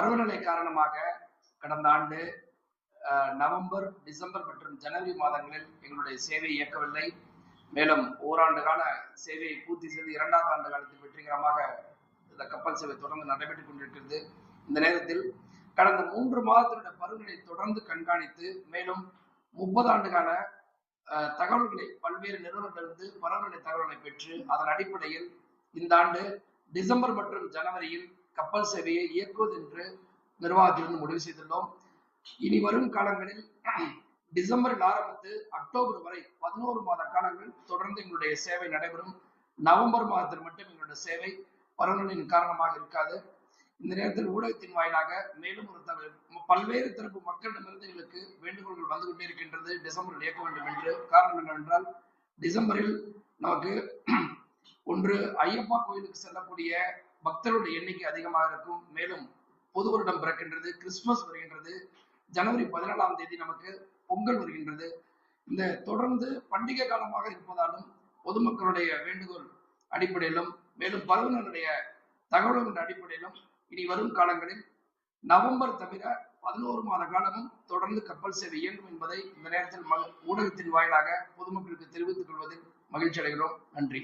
பருவநிலை காரணமாக கடந்த ஆண்டு நவம்பர் டிசம்பர் மற்றும் ஜனவரி மாதங்களில் எங்களுடைய சேவை இயக்கவில்லை. மேலும் ஓராண்டு கால சேவையை பூர்த்தி செய்து இரண்டாவது ஆண்டு காலத்தில் வெற்றிகரமாக இந்த கப்பல் சேவை தொடர்ந்து நடைபெற்றுக் கொண்டிருக்கிறது. இந்த நேரத்தில் கடந்த மூன்று மாதத்தினுடைய பருவநிலை தொடர்ந்து கண்காணித்து மேலும் முப்பது ஆண்டு கால அஹ், தகவல்களை பல்வேறு நிறுவனங்களிலிருந்து பருவநிலை தகவல்களை பெற்று அதன் அடிப்படையில் இந்த ஆண்டு டிசம்பர் மற்றும் ஜனவரியில் கப்பல் சேவையை இயக்குவது என்று நிர்வாகத்திலிருந்து முடிவு செய்துள்ளோம். இனி வரும் காலங்களில் டிசம்பரில் ஆரம்பித்து அக்டோபர் வரை பதினோரு மாத காலங்கள் தொடர்ந்து எங்களுடைய சேவை நடைபெறும். நவம்பர் மாதத்தில் மட்டும் எங்களுடைய சேவை பருவநிலையின் காரணமாக இருக்காது. இந்த நேரத்தில் ஊடகத்தின் வாயிலாக மேலும் ஒரு தகவல் பல்வேறு தரப்பு மக்களிடமிருந்து எங்களுக்கு வேண்டுகோள்கள் வந்து கொண்டே இருக்கின்றது டிசம்பரில் இயக்க வேண்டும் என்று காரணம் என்னவென்றால் டிசம்பரில் நமக்கு ஒன்று ஐயப்பா கோயிலுக்கு செல்லக்கூடிய பக்தர்களுடைய எண்ணிக்கை அதிகமாக இருக்கும். மேலும் பொது வருடம் பிறக்கின்றது கிறிஸ்துமஸ் வருகின்றது ஜனவரி பதினேழாம் தேதி நமக்கு பொங்கல் வருகின்றது. இந்த தொடர்ந்து பண்டிகை காலமாக இருப்பதாலும் பொதுமக்களுடைய வேண்டுகோள் அடிப்படையிலும் மேலும் பருவநிலையுடைய தகவல்களின் அடிப்படையிலும் இனி வரும் காலங்களில் நவம்பர் தவிர பதினோரு மாத காலமும் தொடர்ந்து கப்பல் சேவை இயங்கும் என்பதை இந்த நேரத்தில் ஊடகத்தின் வாயிலாக பொதுமக்களுக்கு தெரிவித்துக் கொள்வதில் மகிழ்ச்சி அடைகிறோம். நன்றி.